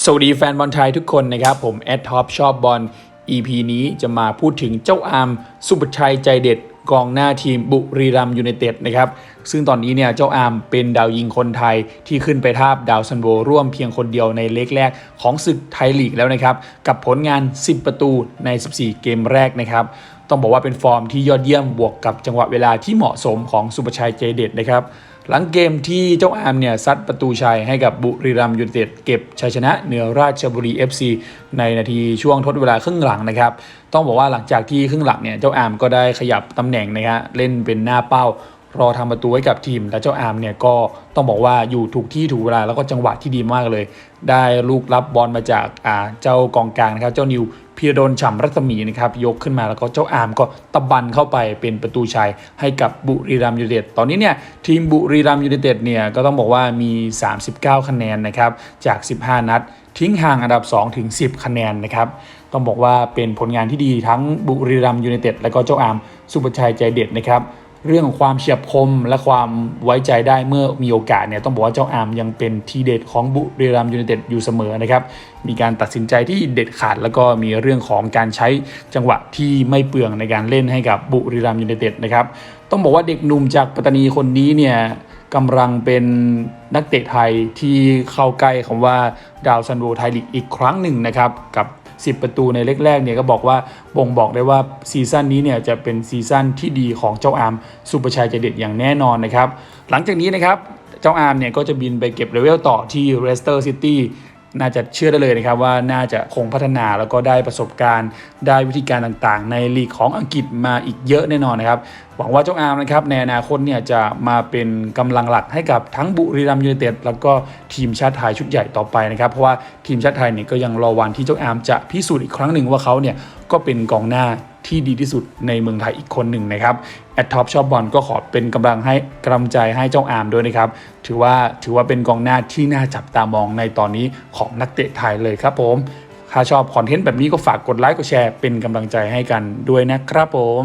สวัสดีแฟนบอลไทยทุกคนนะครับ ผมแอดท็อปชอบบอล EP นี้จะมาพูดถึงเจ้าอาร์มสุปชัยใจเด็ดกองหน้าทีมบุรีรัมยูไนเต็ดนะครับ ซึ่งตอนนี้เนี่ยเจ้าอาร์มเป็นดาวยิงคนไทยที่ขึ้นไปทาบดาวซันโวร่วมเพียงคนเดียวในเล็กแรกของศึกไทยลีกแล้วนะครับ กับผลงาน 10 ประตูใน 14 เกมแรกนะครับต้องบอกว่าเป็นฟอร์มที่ยอดเยี่ยมบวกกับจังหวะเวลาที่เหมาะสมของสุปชัยใจเด็ดนะครับ หลังเกมที่เจ้าอามเนี่ยซัดประตูชัยให้กับบุรีรัมยูไนเต็ดเก็บชัยชนะเหนือราชบุรี FC ในนาทีช่วงทดเวลาครึ่งหลังนะครับ ต้องบอกว่าหลังจากที่ครึ่งหลังเนี่ยเจ้าอามก็ได้ขยับตำแหน่งนะฮะเล่นเป็นหน้าเป้ารอทำประตูให้กับทีม และเจ้าอามเนี่ยก็ต้องบอกว่าอยู่ถูกที่ถูกเวลาแล้วก็จังหวะที่ดีมากเลย ได้ลูกรับบอลมาจากอ่าเจ้ากองกลางนะครับเจ้านิว พีรดลฉ่ำรัศมีนะครับยกขึ้นมาแล้วก็เจ้าอาร์มก็ตะบันเข้าไปเป็นประตูชัยให้กับบุรีรัมยูเนเต็ดตอนนี้เนี่ยทีมบุรีรัมยูเนเต็ดเนี่ยก็ต้องบอกว่ามี 39 คะแนนนะครับจาก 15 นัด ทิ้งห่างอันดับ 2 ถึง 10 คะแนนนะครับต้องบอกว่าเป็นผลงานที่ดีทั้งบุรีรัมยูเนเต็ดและก็เจ้าอาร์มสุปชัยใจเด็ดนะครับ เรื่องของความเฉียบคมและความไว้ใจได้เมื่อมีโอกาสเนี่ยต้องบอกว่าเจ้าอาร์มยังเป็นทีเด็ดของบุรีรัมยูไนเต็ดอยู่เสมอนะครับ มีการตัดสินใจที่เด็ดขาด แล้วก็มีเรื่องของการใช้จังหวะที่ไม่เปลืองในการเล่นให้กับบุรีรัมย์ยูไนเต็ดนะครับ ต้องบอกว่าเด็กหนุ่มจากปัตตานีคนนี้เนี่ยกำลังเป็นนักเตะไทยที่เข้าใกล้คำว่าดาวซันโวไทยลีกอีกครั้งหนึ่งนะครับกับ 10 ประตูในเล็กแรกเนี่ยก็บอกว่าบ่งบอกได้ว่าซีซั่นนี้เนี่ยจะเป็นซีซั่นที่ดีของเจ้าอาร์มสุประชัยใจเด็ดอย่างแน่นอนนะครับ หลังจากนี้นะครับ เจ้าอาร์มเนี่ยก็จะบินไปเก็บเลเวลต่อที่เรสเตอร์ซิตี้ น่าจะเชื่อได้เลยนะครับว่าน่าจะคงพัฒนาแล้วก็ได้ประสบการณ์ ได้วิธีการต่างๆ ในลีกของอังกฤษมาอีกเยอะแน่นอนนะครับหวังว่าเจ้าอาร์มนะครับในอนาคตเนี่ยจะมาเป็นกำลังหลักให้กับทั้งบุรีรัมย์ยูไนเต็ดแล้วก็ทีมชาติไทยชุดใหญ่ต่อไปนะครับเพราะว่าทีมชาติไทยเนี่ยก็ยังรอวันที่เจ้าอาร์มจะพิสูจน์อีกครั้งหนึ่งว่าเขาเนี่ยก็เป็นกองหน้า ที่ดีที่สุดในเมืองไทยอีกคนหนึ่งนะครับแอดท็อปชอบบอลก็ขอเป็นกำลังให้กำลังใจให้เจ้าอาร์มด้วยนะครับ ถือว่าถือว่าเป็นกองหน้าที่น่าจับตามองในตอนนี้ของนักเตะไทยเลยครับผมถ้าชอบคอนเทนต์แบบนี้ก็ฝากกดไลค์กดแชร์เป็นกำลังใจให้กันด้วยนะครับผม